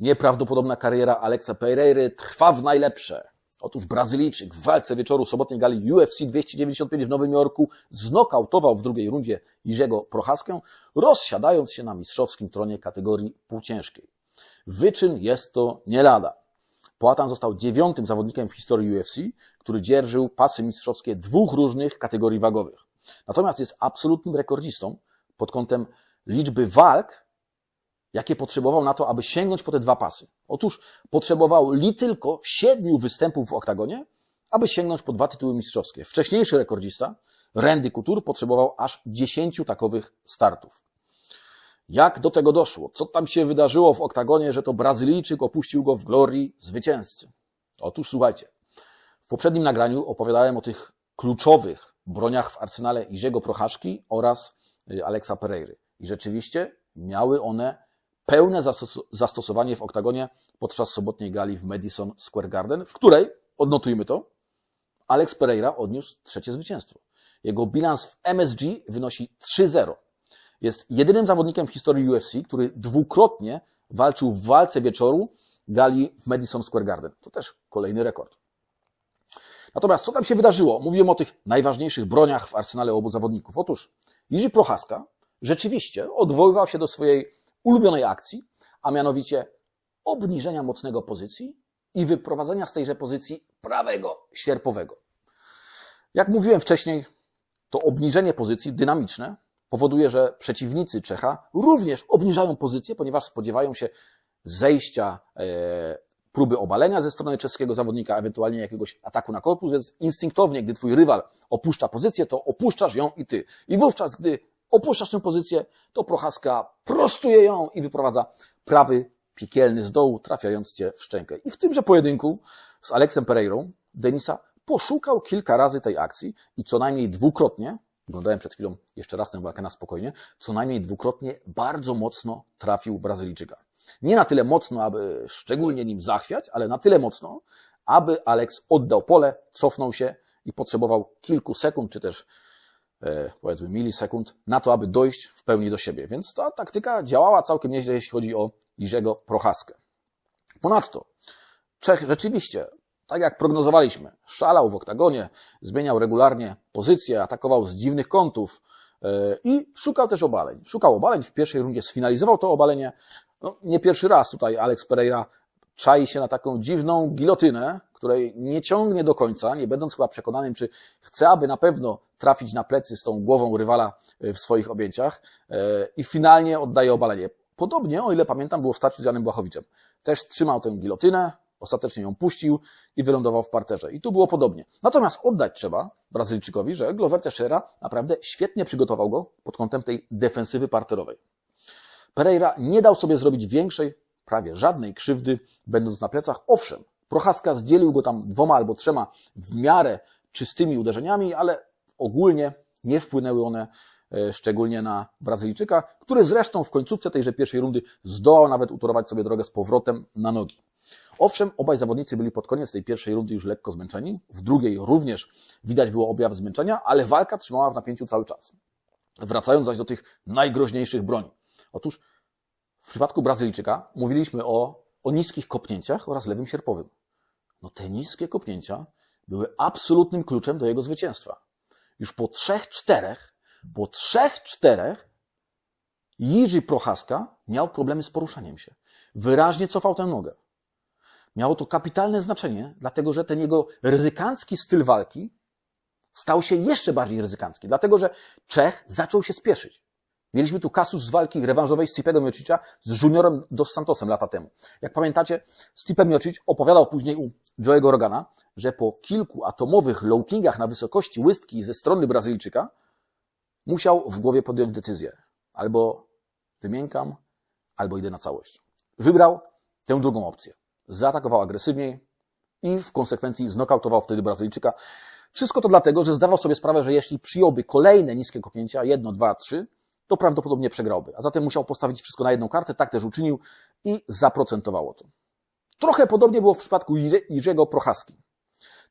Nieprawdopodobna kariera Alexa Pereiry trwa w najlepsze. Otóż Brazylijczyk w walce wieczoru sobotniej gali UFC 295 w Nowym Jorku znokautował w drugiej rundzie Jerzego Prochaskę, rozsiadając się na mistrzowskim tronie kategorii półciężkiej. Wyczyn jest to nie lada. Poatan został dziewiątym zawodnikiem w historii UFC, który dzierżył pasy mistrzowskie dwóch różnych kategorii wagowych. Natomiast jest absolutnym rekordzistą pod kątem liczby walk, jakie potrzebował na to, aby sięgnąć po te dwa pasy. Otóż potrzebował li tylko siedmiu występów w oktagonie, aby sięgnąć po dwa tytuły mistrzowskie. Wcześniejszy rekordzista, Randy Couture, potrzebował aż dziesięciu takowych startów. Jak do tego doszło? Co tam się wydarzyło w oktagonie, że to Brazylijczyk opuścił go w glorii zwycięzcy? Otóż słuchajcie, w poprzednim nagraniu opowiadałem o tych kluczowych broniach w arsenale Iziego Prochaszki oraz y, Alexa Pereiry. I rzeczywiście miały one pełne zastos- zastosowanie w oktagonie podczas sobotniej gali w Madison Square Garden, w której, odnotujmy to, Alex Pereira odniósł trzecie zwycięstwo. Jego bilans w MSG wynosi 3-0. Jest jedynym zawodnikiem w historii UFC, który dwukrotnie walczył w walce wieczoru gali w Madison Square Garden. To też kolejny rekord. Natomiast co tam się wydarzyło? Mówiłem o tych najważniejszych broniach w arsenale obu zawodników. Otóż Jiří Prochaska rzeczywiście odwoływał się do swojej ulubionej akcji, a mianowicie obniżenia mocnego pozycji i wyprowadzenia z tejże pozycji prawego sierpowego. Jak mówiłem wcześniej, to obniżenie pozycji dynamiczne powoduje, że przeciwnicy Czecha również obniżają pozycję, ponieważ spodziewają się zejścia e, próby obalenia ze strony czeskiego zawodnika, ewentualnie jakiegoś ataku na korpus, więc instynktownie, gdy twój rywal opuszcza pozycję, to opuszczasz ją i ty. I wówczas, gdy opuszczasz tę pozycję, to Prochaska prostuje ją i wyprowadza prawy piekielny z dołu, trafiając cię w szczękę. I w tymże pojedynku z Aleksem Pereirą Denisa poszukał kilka razy tej akcji i co najmniej dwukrotnie, oglądałem przed chwilą jeszcze raz tę walkę na spokojnie, co najmniej dwukrotnie bardzo mocno trafił Brazylijczyka. Nie na tyle mocno, aby szczególnie nim zachwiać, ale na tyle mocno, aby Alex oddał pole, cofnął się i potrzebował kilku sekund, czy też powiedzmy milisekund na to, aby dojść w pełni do siebie. Więc ta taktyka działała całkiem nieźle, jeśli chodzi o Iżego Prochaskę. Ponadto Czech rzeczywiście, tak jak prognozowaliśmy, szalał w oktagonie, zmieniał regularnie pozycję, atakował z dziwnych kątów e, i szukał też obaleń. Szukał obaleń, w pierwszej rundzie sfinalizował to obalenie. No, nie pierwszy raz tutaj Alex Pereira czai się na taką dziwną gilotynę, której nie ciągnie do końca, nie będąc chyba przekonanym, czy chce, aby na pewno trafić na plecy z tą głową rywala e, w swoich objęciach e, i finalnie oddaje obalenie. Podobnie, o ile pamiętam, było w starciu z Janem Błachowiczem. Też trzymał tę gilotynę, ostatecznie ją puścił i wylądował w parterze. I tu było podobnie. Natomiast oddać trzeba Brazylijczykowi, że Glover Teixeira naprawdę świetnie przygotował go pod kątem tej defensywy parterowej. Pereira nie dał sobie zrobić większej, prawie żadnej krzywdy, będąc na plecach. Owszem, Prochaska zdzielił go tam dwoma albo trzema w miarę czystymi uderzeniami, ale ogólnie nie wpłynęły one e, szczególnie na Brazylijczyka, który zresztą w końcówce tejże pierwszej rundy zdołał nawet utorować sobie drogę z powrotem na nogi. Owszem, obaj zawodnicy byli pod koniec tej pierwszej rundy już lekko zmęczeni, w drugiej również widać było objaw zmęczenia, ale walka trzymała w napięciu cały czas. Wracając zaś do tych najgroźniejszych broni. Otóż w przypadku Brazylijczyka mówiliśmy o, o niskich kopnięciach oraz lewym sierpowym. No te niskie kopnięcia były absolutnym kluczem do jego zwycięstwa. Już po trzech, czterech, po trzech, czterech Jiří Prochaska miał problemy z poruszaniem się. Wyraźnie cofał tę nogę. Miało to kapitalne znaczenie, dlatego że ten jego ryzykancki styl walki stał się jeszcze bardziej ryzykancki, dlatego że Czech zaczął się spieszyć. Mieliśmy tu kasus z walki rewanżowej Stipego Miocicza z Juniorem Dos Santosem lata temu. Jak pamiętacie, Stipe Miocic opowiadał później u Joe'ego Rogana, że po kilku atomowych low kingach na wysokości łystki ze strony Brazylijczyka musiał w głowie podjąć decyzję. Albo wymiękam, albo idę na całość. Wybrał tę drugą opcję. Zaatakował agresywniej i w konsekwencji znokautował wtedy Brazylijczyka. Wszystko to dlatego, że zdawał sobie sprawę, że jeśli przyjąłby kolejne niskie kopnięcia, jedno, dwa, trzy, to prawdopodobnie przegrałby. A zatem musiał postawić wszystko na jedną kartę, tak też uczynił i zaprocentowało to. Trochę podobnie było w przypadku Jirzego Prochaski.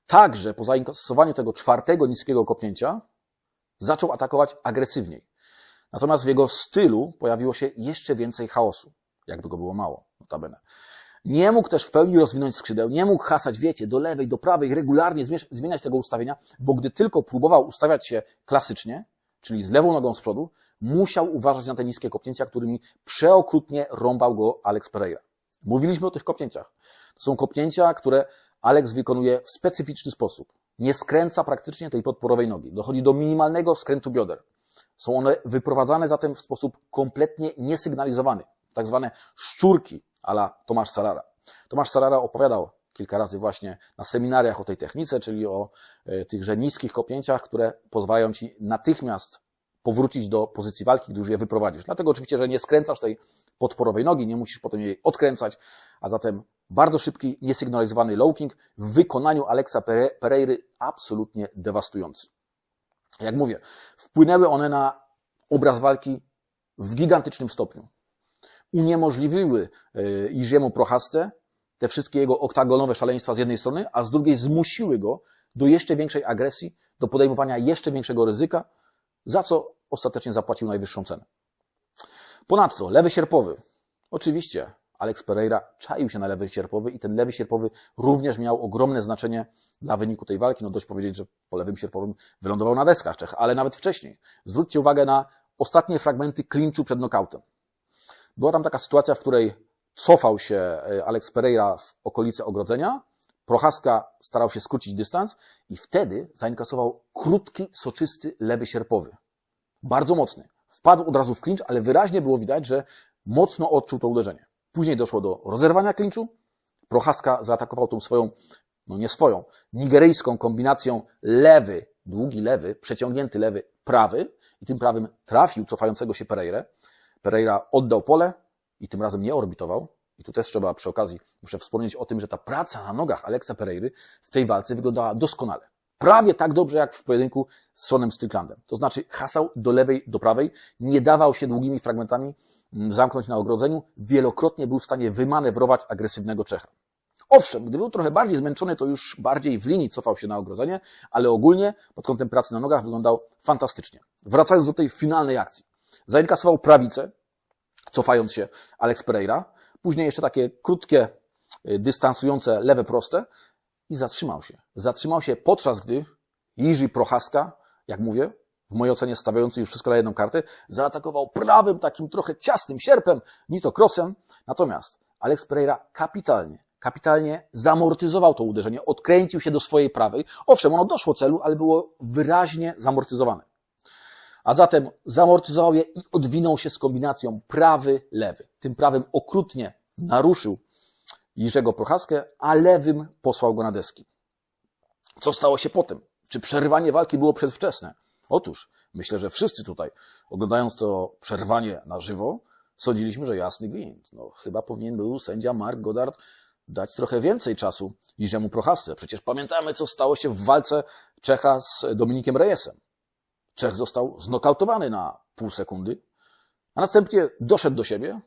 Także po zainkasowaniu tego czwartego niskiego kopnięcia zaczął atakować agresywniej. Natomiast w jego stylu pojawiło się jeszcze więcej chaosu, jakby go było mało. notabene. Nie mógł też w pełni rozwinąć skrzydeł, nie mógł hasać, wiecie, do lewej, do prawej, regularnie zmieniać tego ustawienia, bo gdy tylko próbował ustawiać się klasycznie, czyli z lewą nogą z przodu, musiał uważać na te niskie kopnięcia, którymi przeokrutnie rąbał go Alex Pereira. Mówiliśmy o tych kopnięciach. To są kopnięcia, które Alex wykonuje w specyficzny sposób. Nie skręca praktycznie tej podporowej nogi. Dochodzi do minimalnego skrętu bioder. Są one wyprowadzane zatem w sposób kompletnie niesygnalizowany. Tak zwane szczurki ala Tomasz Sarara. Tomasz Sarara opowiadał kilka razy właśnie na seminariach o tej technice, czyli o e, tychże niskich kopnięciach, które pozwalają Ci natychmiast powrócić do pozycji walki, gdy już je wyprowadzisz. Dlatego oczywiście, że nie skręcasz tej podporowej nogi, nie musisz potem jej odkręcać, a zatem bardzo szybki, niesygnalizowany low king w wykonaniu Alexa Pereiry absolutnie dewastujący. Jak mówię, wpłynęły one na obraz walki w gigantycznym stopniu. Uniemożliwiły e, Iziemu Prochasce te wszystkie jego oktagonowe szaleństwa z jednej strony, a z drugiej zmusiły go do jeszcze większej agresji, do podejmowania jeszcze większego ryzyka, za co ostatecznie zapłacił najwyższą cenę. Ponadto lewy sierpowy. Oczywiście Alex Pereira czaił się na lewy sierpowy i ten lewy sierpowy również miał ogromne znaczenie dla wyniku tej walki. No dość powiedzieć, że po lewym sierpowym wylądował na deskach Czech, ale nawet wcześniej. Zwróćcie uwagę na ostatnie fragmenty klinczu przed nokautem. Była tam taka sytuacja, w której cofał się e, Alex Pereira w okolice ogrodzenia, Prochaska starał się skrócić dystans i wtedy zainkasował krótki, soczysty lewy sierpowy. Bardzo mocny. Wpadł od razu w klincz, ale wyraźnie było widać, że mocno odczuł to uderzenie. Później doszło do rozerwania klinczu. Prochaska zaatakował tą swoją, no nie swoją, nigeryjską kombinacją lewy, długi lewy, przeciągnięty lewy, prawy i tym prawym trafił cofającego się Pereira. Pereira oddał pole i tym razem nie orbitował. I tu też trzeba przy okazji, muszę wspomnieć o tym, że ta praca na nogach Alexa Pereiry w tej walce wyglądała doskonale. Prawie tak dobrze jak w pojedynku z Seanem Stricklandem. To znaczy hasał do lewej, do prawej, nie dawał się długimi fragmentami mm, zamknąć na ogrodzeniu, wielokrotnie był w stanie wymanewrować agresywnego Czecha. Owszem, gdy był trochę bardziej zmęczony, to już bardziej w linii cofał się na ogrodzenie, ale ogólnie pod kątem pracy na nogach wyglądał fantastycznie. Wracając do tej finalnej akcji. Zainkasował prawicę, cofając się Alex Pereira, później jeszcze takie krótkie, y, dystansujące lewe proste, i zatrzymał się. Zatrzymał się podczas gdy Jiří Prochaska, jak mówię, w mojej ocenie stawiający już wszystko na jedną kartę, zaatakował prawym, takim trochę ciasnym sierpem, ni to krosem. Natomiast Alex Pereira kapitalnie, kapitalnie zamortyzował to uderzenie, odkręcił się do swojej prawej. Owszem, ono doszło celu, ale było wyraźnie zamortyzowane. A zatem zamortyzował je i odwinął się z kombinacją prawy-lewy. Tym prawym okrutnie naruszył Jirzego Prochaskę, a lewym posłał go na deski. Co stało się potem? Czy przerwanie walki było przedwczesne? Otóż, myślę, że wszyscy tutaj, oglądając to przerwanie na żywo, sądziliśmy, że jasny gwint. No, chyba powinien był sędzia Mark Goddard dać trochę więcej czasu Jirzemu Prochasce. Przecież pamiętamy, co stało się w walce Czecha z Dominikiem Reyesem. Czech został znokautowany na pół sekundy, a następnie doszedł do siebie,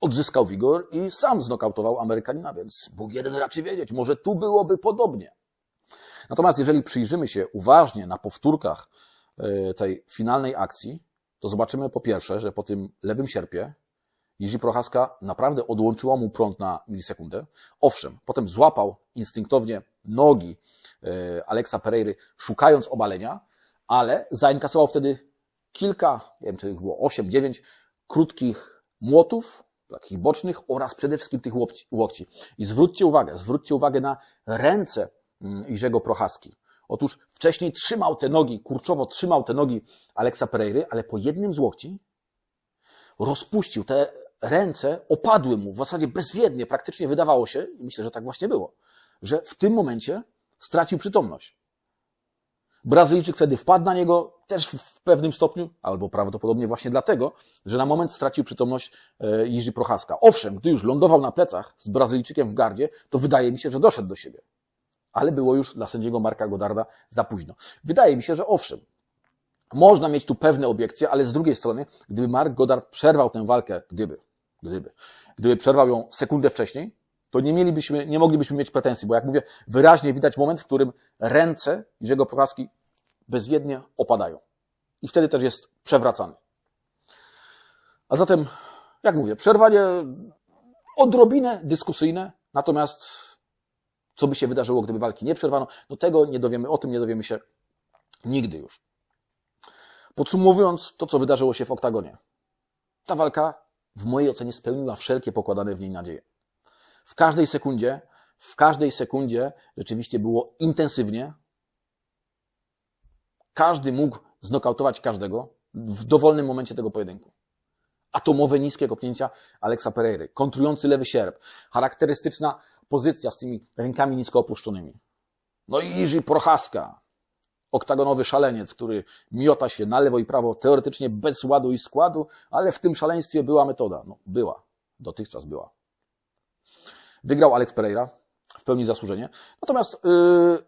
odzyskał wigor i sam znokautował Amerykanina, więc Bóg jeden raczy wiedzieć, może tu byłoby podobnie. Natomiast jeżeli przyjrzymy się uważnie na powtórkach e, tej finalnej akcji, to zobaczymy po pierwsze, że po tym lewym sierpie Jiří Prochaska naprawdę odłączyła mu prąd na milisekundę. Owszem, potem złapał instynktownie nogi e, Alexa Pereiry, szukając obalenia, ale zainkasował wtedy kilka, nie wiem, czy było 8, 9 krótkich młotów, takich bocznych oraz przede wszystkim tych łokci. I zwróćcie uwagę, zwróćcie uwagę na ręce mm, Iżego Prochaski. Otóż wcześniej trzymał te nogi, kurczowo trzymał te nogi Aleksa Pereiry, ale po jednym z łokci rozpuścił te ręce, opadły mu w zasadzie bezwiednie, praktycznie wydawało się, myślę, że tak właśnie było, że w tym momencie stracił przytomność. Brazylijczyk wtedy wpadł na niego też w pewnym stopniu, albo prawdopodobnie właśnie dlatego, że na moment stracił przytomność e, Jiří Prochaska. Owszem, gdy już lądował na plecach z Brazylijczykiem w gardzie, to wydaje mi się, że doszedł do siebie. Ale było już dla sędziego Marka Godarda za późno. Wydaje mi się, że owszem, można mieć tu pewne obiekcje, ale z drugiej strony, gdyby Mark Godard przerwał tę walkę, gdyby, gdyby, gdyby przerwał ją sekundę wcześniej, to nie mielibyśmy, nie moglibyśmy mieć pretensji, bo jak mówię, wyraźnie widać moment, w którym ręce Jerzego Prochaski bezwiednie opadają. I wtedy też jest przewracany. A zatem, jak mówię, przerwanie odrobinę dyskusyjne, natomiast co by się wydarzyło, gdyby walki nie przerwano, no tego nie dowiemy, o tym nie dowiemy się nigdy już. Podsumowując to, co wydarzyło się w oktagonie. Ta walka w mojej ocenie spełniła wszelkie pokładane w niej nadzieje. W każdej sekundzie, w każdej sekundzie rzeczywiście było intensywnie. Każdy mógł znokautować każdego w dowolnym momencie tego pojedynku. Atomowe, niskie kopnięcia Aleksa Pereiry, kontrujący lewy sierp, charakterystyczna pozycja z tymi rękami nisko opuszczonymi. No i Iży Prochaska, oktagonowy szaleniec, który miota się na lewo i prawo, teoretycznie bez ładu i składu, ale w tym szaleństwie była metoda. No, była. Dotychczas była. Wygrał Alex Pereira, w pełni zasłużenie. Natomiast yy,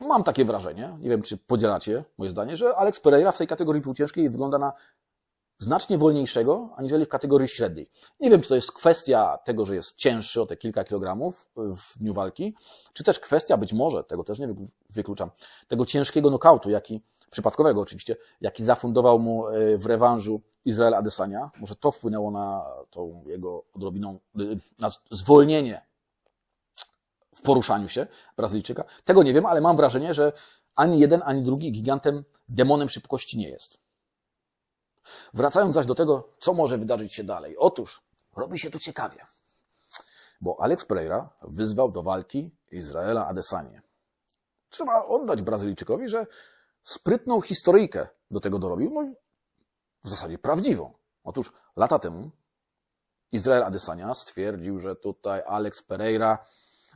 mam takie wrażenie, nie wiem czy podzielacie moje zdanie, że Alex Pereira w tej kategorii półciężkiej wygląda na znacznie wolniejszego, aniżeli w kategorii średniej. Nie wiem, czy to jest kwestia tego, że jest cięższy o te kilka kilogramów w dniu walki, czy też kwestia być może, tego też nie wykluczam, tego ciężkiego nokautu, jaki, przypadkowego oczywiście, jaki zafundował mu e, w rewanżu Izrael Adesania. Może to wpłynęło na tą jego odrobiną, e, na zwolnienie w poruszaniu się Brazylijczyka. Tego nie wiem, ale mam wrażenie, że ani jeden, ani drugi gigantem, demonem szybkości nie jest. Wracając zaś do tego, co może wydarzyć się dalej. Otóż robi się tu ciekawie, bo Alex Pereira wyzwał do walki Izraela Adesanie. Trzeba oddać Brazylijczykowi, że sprytną historyjkę do tego dorobił, no w zasadzie prawdziwą. Otóż lata temu Izrael Adesania stwierdził, że tutaj Alex Pereira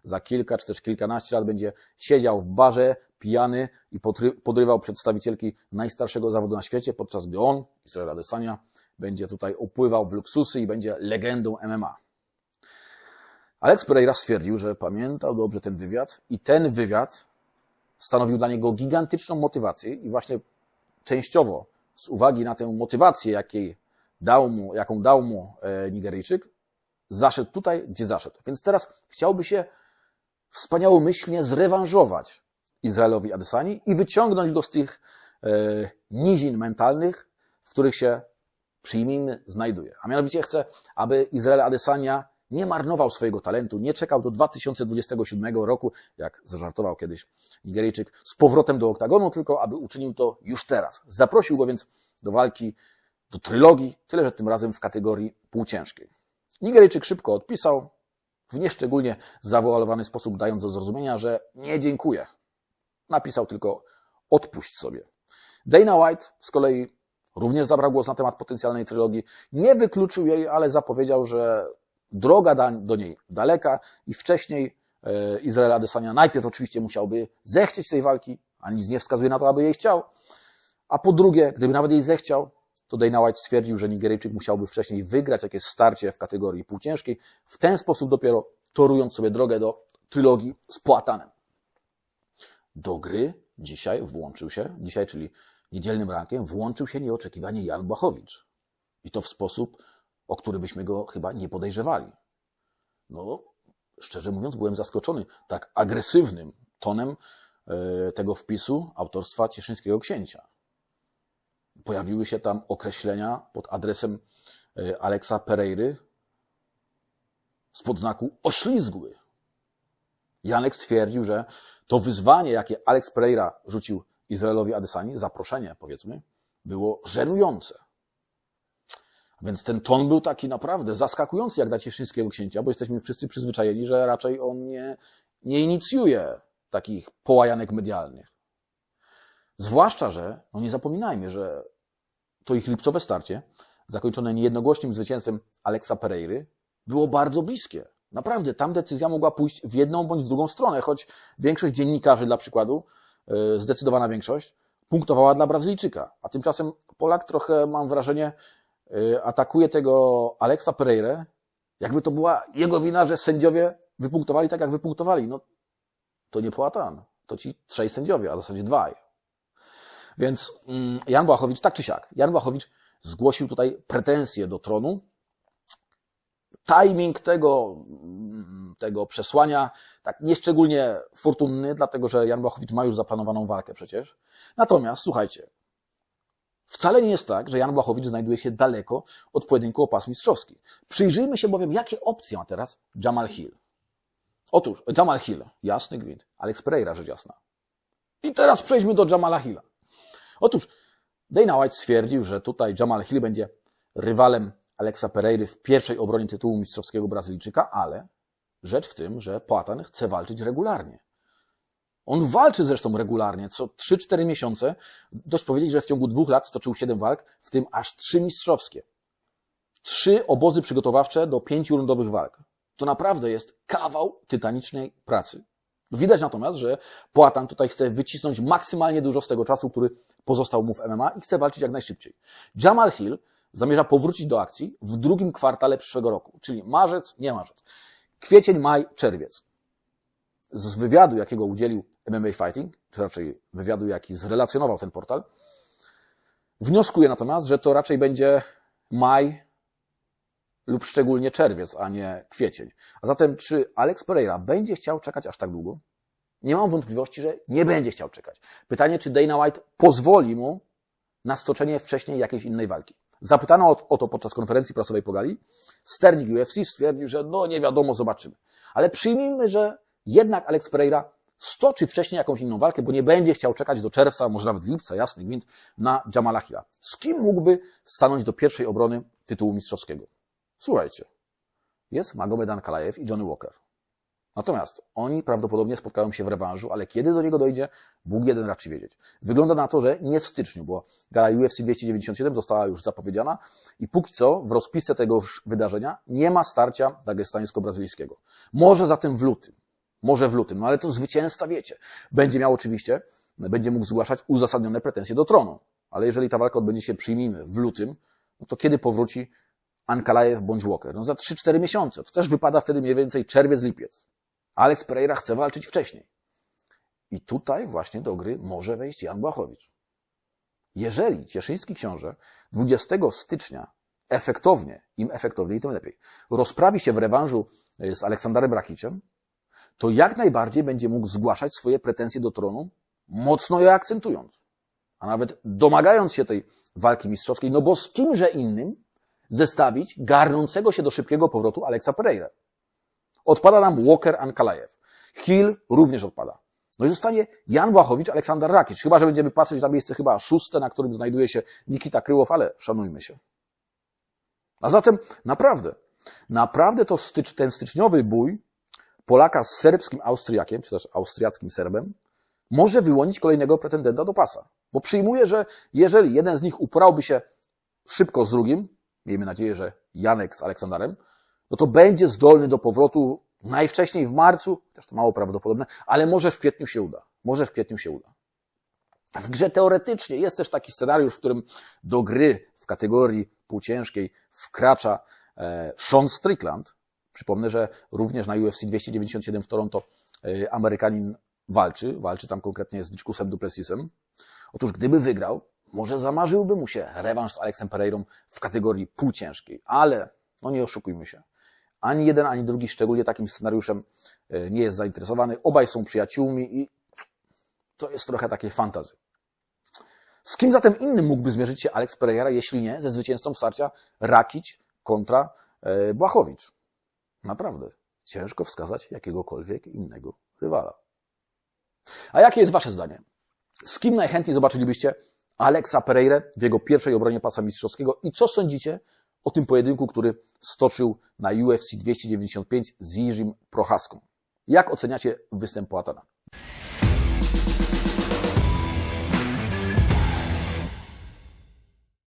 za kilka czy też kilkanaście lat będzie siedział w barze pijany i podrywał przedstawicielki najstarszego zawodu na świecie, podczas gdy on, Israel Adesanya, będzie tutaj upływał w luksusy i będzie legendą MMA. Alex Pereira stwierdził, że pamiętał dobrze ten wywiad i ten wywiad stanowił dla niego gigantyczną motywację i właśnie częściowo z uwagi na tę motywację, jakiej dał mu, jaką dał mu e, Nigeryjczyk, zaszedł tutaj, gdzie zaszedł. Więc teraz chciałby się wspaniałomyślnie zrewanżować Izraelowi Adesani i wyciągnąć go z tych e, nizin mentalnych, w których się, przyjmijmy, znajduje. A mianowicie chce, aby Izrael Adesania nie marnował swojego talentu, nie czekał do 2027 roku, jak zażartował kiedyś Nigeryjczyk, z powrotem do oktagonu, tylko aby uczynił to już teraz. Zaprosił go więc do walki, do trylogii, tyle że tym razem w kategorii półciężkiej. Nigeryjczyk szybko odpisał, w nieszczególnie zawoalowany sposób dając do zrozumienia, że nie dziękuję. Napisał tylko odpuść sobie. Dana White z kolei również zabrał głos na temat potencjalnej trylogii. Nie wykluczył jej, ale zapowiedział, że droga do niej daleka i wcześniej e, Izrael Adesanya najpierw oczywiście musiałby zechcieć tej walki, a nic nie wskazuje na to, aby jej chciał. A po drugie, gdyby nawet jej zechciał, to Dana White stwierdził, że Nigeryjczyk musiałby wcześniej wygrać jakieś starcie w kategorii półciężkiej, w ten sposób dopiero torując sobie drogę do trylogii z Poatanem. Do gry dzisiaj włączył się, dzisiaj, czyli niedzielnym rankiem, włączył się nieoczekiwanie Jan Błachowicz. I to w sposób, o który byśmy go chyba nie podejrzewali. No, szczerze mówiąc, byłem zaskoczony tak agresywnym tonem e, tego wpisu autorstwa Cieszyńskiego Księcia pojawiły się tam określenia pod adresem e, Aleksa Pereiry spod znaku oślizgły. Janek stwierdził, że to wyzwanie, jakie Alex Pereira rzucił Izraelowi Adesani, zaproszenie powiedzmy, było żenujące. Więc ten ton był taki naprawdę zaskakujący jak dla cieszyńskiego księcia, bo jesteśmy wszyscy przyzwyczajeni, że raczej on nie, nie inicjuje takich połajanek medialnych. Zwłaszcza, że, no nie zapominajmy, że to ich lipcowe starcie, zakończone niejednogłośnym zwycięstwem Aleksa Pereiry, było bardzo bliskie. Naprawdę, tam decyzja mogła pójść w jedną bądź w drugą stronę, choć większość dziennikarzy, dla przykładu, e, zdecydowana większość, punktowała dla Brazylijczyka. A tymczasem Polak trochę, mam wrażenie, atakuje tego Aleksa Pereira, jakby to była jego wina, że sędziowie wypunktowali tak, jak wypunktowali. No, to nie Połatan, to ci trzej sędziowie, a w zasadzie dwaj. Więc mm, Jan Błachowicz, tak czy siak, Jan Błachowicz zgłosił tutaj pretensje do tronu. Timing tego, mm, tego przesłania tak nieszczególnie fortunny, dlatego że Jan Błachowicz ma już zaplanowaną walkę przecież. Natomiast, słuchajcie, Wcale nie jest tak, że Jan Błachowicz znajduje się daleko od pojedynku o pas mistrzowski. Przyjrzyjmy się bowiem, jakie opcje ma teraz Jamal Hill. Otóż Jamal Hill, jasny gwint, Alex Pereira, rzecz jasna. I teraz przejdźmy do Jamala Hilla. Otóż Dana White stwierdził, że tutaj Jamal Hill będzie rywalem Alexa Pereiry w pierwszej obronie tytułu mistrzowskiego Brazylijczyka, ale rzecz w tym, że Poatan chce walczyć regularnie. On walczy zresztą regularnie, co 3-4 miesiące. Dość powiedzieć, że w ciągu dwóch lat stoczył 7 walk, w tym aż 3 mistrzowskie. Trzy obozy przygotowawcze do pięciu rundowych walk. To naprawdę jest kawał tytanicznej pracy. Widać natomiast, że Poatan tutaj chce wycisnąć maksymalnie dużo z tego czasu, który pozostał mu w MMA i chce walczyć jak najszybciej. Jamal Hill zamierza powrócić do akcji w drugim kwartale przyszłego roku, czyli marzec, nie marzec, kwiecień, maj, czerwiec. Z wywiadu, jakiego udzielił MMA Fighting, czy raczej wywiadu, jaki zrelacjonował ten portal, wnioskuję natomiast, że to raczej będzie maj lub szczególnie czerwiec, a nie kwiecień. A zatem, czy Alex Pereira będzie chciał czekać aż tak długo? Nie mam wątpliwości, że nie będzie chciał czekać. Pytanie, czy Dana White pozwoli mu na stoczenie wcześniej jakiejś innej walki. Zapytano o, to podczas konferencji prasowej po gali. Sternik UFC stwierdził, że no nie wiadomo, zobaczymy. Ale przyjmijmy, że jednak Alex Pereira stoczy wcześniej jakąś inną walkę, bo nie będzie chciał czekać do czerwca, może nawet lipca, jasny gwint, na Jamala Hilla. Z kim mógłby stanąć do pierwszej obrony tytułu mistrzowskiego? Słuchajcie, jest Magomed Ankalaev i Johnny Walker. Natomiast oni prawdopodobnie spotkają się w rewanżu, ale kiedy do niego dojdzie, Bóg jeden raczy wiedzieć. Wygląda na to, że nie w styczniu, bo gala UFC 297 została już zapowiedziana i póki co w rozpisce tego wydarzenia nie ma starcia dagestańsko-brazylijskiego. Może zatem w lutym. Może w lutym, no ale to zwycięzca wiecie. Będzie miał oczywiście, będzie mógł zgłaszać uzasadnione pretensje do tronu. Ale jeżeli ta walka odbędzie się, przyjmijmy, w lutym, no to kiedy powróci Ankalaev bądź Walker? No za 3-4 miesiące. To też wypada wtedy mniej więcej czerwiec, lipiec. Alex Pereira chce walczyć wcześniej. I tutaj właśnie do gry może wejść Jan Błachowicz. Jeżeli Cieszyński Książę 20 stycznia efektownie, im efektowniej, tym lepiej, rozprawi się w rewanżu z Aleksandarem Rakiciem, to jak najbardziej będzie mógł zgłaszać swoje pretensje do tronu, mocno je akcentując, a nawet domagając się tej walki mistrzowskiej, no bo z kimże innym zestawić garnącego się do szybkiego powrotu Aleksa Pereira. Odpada nam Walker Ankalaev. Hill również odpada. No i zostanie Jan Błachowicz, Aleksander Rakic. Chyba, że będziemy patrzeć na miejsce chyba szóste, na którym znajduje się Nikita Kryłow, ale szanujmy się. A zatem naprawdę, naprawdę to stycz, ten styczniowy bój Polaka z serbskim Austriakiem, czy też austriackim Serbem, może wyłonić kolejnego pretendenta do pasa. Bo przyjmuję, że jeżeli jeden z nich uporałby się szybko z drugim, miejmy nadzieję, że Janek z Aleksandarem, no to będzie zdolny do powrotu najwcześniej w marcu, też to mało prawdopodobne, ale może w kwietniu się uda. Może w kwietniu się uda. W grze teoretycznie jest też taki scenariusz, w którym do gry w kategorii półciężkiej wkracza e, Sean Strickland. Przypomnę, że również na UFC 297 w Toronto e, Amerykanin walczy, walczy tam konkretnie z Dyczkusem Duplessisem. Otóż gdyby wygrał, może zamarzyłby mu się rewanż z Alexem Pereirą w kategorii półciężkiej, ale no nie oszukujmy się. Ani jeden, ani drugi, szczególnie takim scenariuszem, e, nie jest zainteresowany. Obaj są przyjaciółmi i to jest trochę takie fantazy. Z kim zatem innym mógłby zmierzyć się Alex Pereira, jeśli nie ze zwycięzcą starcia Rakić kontra e, Błachowicz? Naprawdę, ciężko wskazać jakiegokolwiek innego rywala. A jakie jest Wasze zdanie? Z kim najchętniej zobaczylibyście Alexa Pereira w jego pierwszej obronie pasa mistrzowskiego i co sądzicie o tym pojedynku, który stoczył na UFC 295 z Jirzym Prochaską. Jak oceniacie występ Poatana?